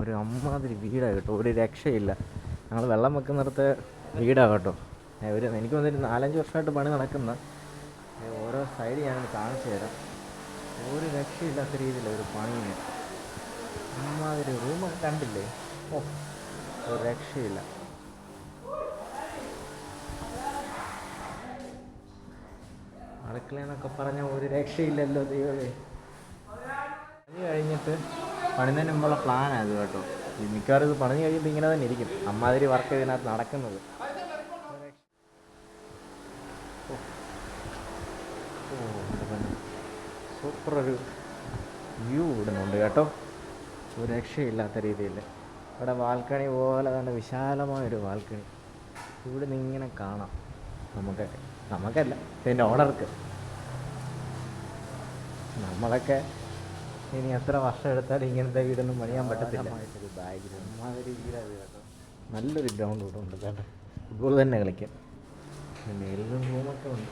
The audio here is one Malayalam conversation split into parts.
ഒരു അമ്മാതിരി വീടാണ് കേട്ടോ. ഒരു രക്ഷയില്ല. ഞങ്ങൾ വെള്ളം വെക്കുന്നിടത്ത് വീടാണ് കേട്ടോ. ഒരു എനിക്ക് വന്നിട്ട് നാലഞ്ച് വർഷമായിട്ട് പണി നടക്കുന്ന ഓരോ സൈഡ് ഞാൻ കാണിച്ചു തരാം. ഒരു രക്ഷയില്ലാത്ത രീതിയിലാണ് ഒരു പണിയെ അമ്മാതിരി റൂമൊക്കെ കണ്ടില്ലേ? ഓ ഒരു രക്ഷയില്ല. അടുക്കളയെന്നൊക്കെ പറഞ്ഞ ഒരു രക്ഷയില്ലല്ലോ ദൈവമേ. പണി കഴിഞ്ഞിട്ട് പണിതന്നെ മുമ്പുള്ള പ്ലാനാണ് ഇത് കേട്ടോ. മിക്കവാറും ഇത് പണി കഴിയുമ്പോൾ ഇങ്ങനെ തന്നെ ഇരിക്കും. അമ്മാതിരി വർക്ക് ഇതിനകത്ത് നടക്കുന്നത്. സൂപ്പർ ഒരു വ്യൂ ഇടുന്നുണ്ട് കേട്ടോ. ഒരു രക്ഷയില്ലാത്ത രീതിയിൽ. ഇവിടെ ബാൽക്കണി പോലെ തന്നെ വിശാലമായൊരു ബാൽക്കണി ഇവിടെ നിന്ന് ഇങ്ങനെ കാണാം. നമുക്ക് നമുക്കല്ല ഇതിന്റെ ഓണർക്ക് നമ്മളൊക്കെ ഇനി എത്ര വർഷം എടുത്താലും ഇങ്ങനത്തെ വീടൊന്നും പണിയാൻ പറ്റത്തില്ല. നല്ലൊരു ഗ്രൗണ്ട് ഇവിടെ ഉണ്ട് കേട്ടോ. ഫുട്ബോൾ തന്നെ കളിക്കാം. മേലിലും റൂമൊക്കെ ഉണ്ട്.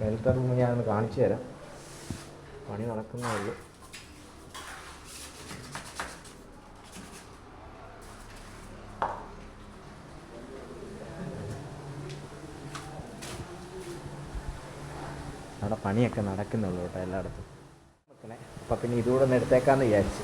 മേലത്തെ റൂം ഞാനൊന്ന് കാണിച്ചു തരാം. പണി നടക്കുന്നേ ഉള്ളൂ. അവിടെ പണിയൊക്കെ നടക്കുന്നുള്ളൂ കേട്ടോ എല്ലായിടത്തും. അപ്പം പിന്നെ ഇതുകൂടെ ഒന്ന് എടുത്തേക്കാന്ന് വിചാരിച്ചു.